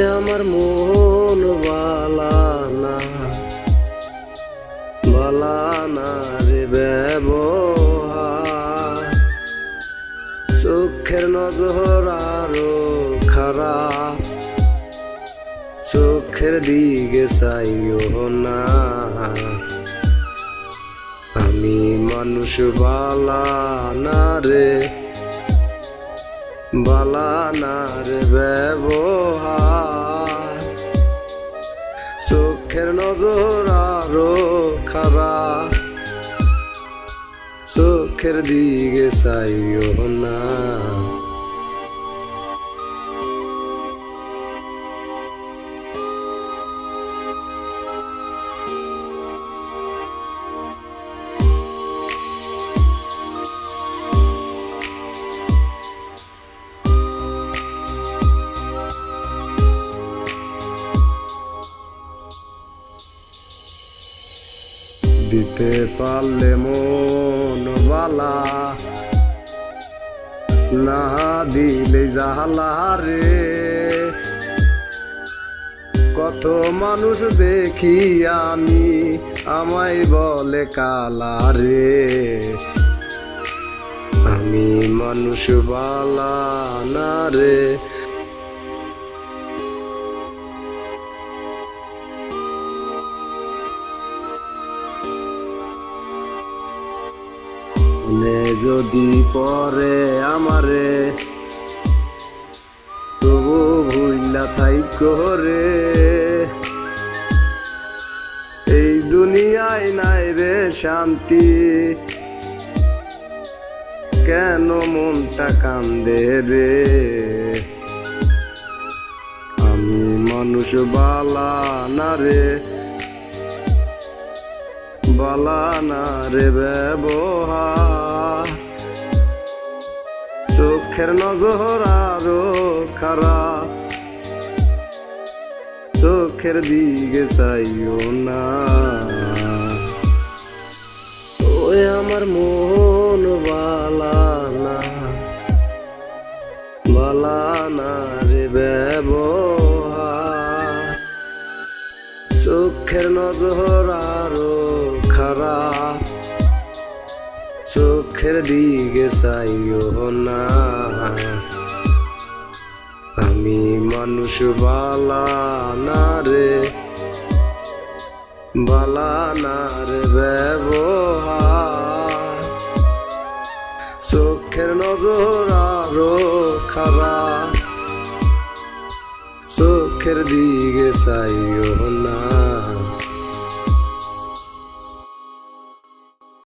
আমার মন বালানা বালানা রে ব্যবহার। চোখের নজর আরও খারাপ। চোখের দিকে চাইও না। আমি মানুষ বালানা রে বালানার ব্যবহার। চোখের নজর আরও খারাপ। চোখের দিকে চাইও না। দিতে পারলে মন বালা। না দিলে জালা রে। কত মানুষ দেখি আমি, আমায় বলে কালা রে। আমি মানুষ বালা না রে। মনে যদি পরে আমারে, তবু ভুইলা থাই করে এই দুনিয়ায় নাই রে শান্তি, কেন মনটা কান্দে রে? আমি মানুষ বালা না রে বালানার ব্যবহার। চোখের নজর আরও খারাপ। চোখের দিকে চাইও না। ওই আমার মন বালানা বালানার ব্যবহার। চোখের নজর আরও খারাপ। চোখের দিকে চাইও না। আমি মানুষ বালানারে বালানার ব্যবহার। চোখের নজর আরও খারাপ। চোখের দিকে চাইও না।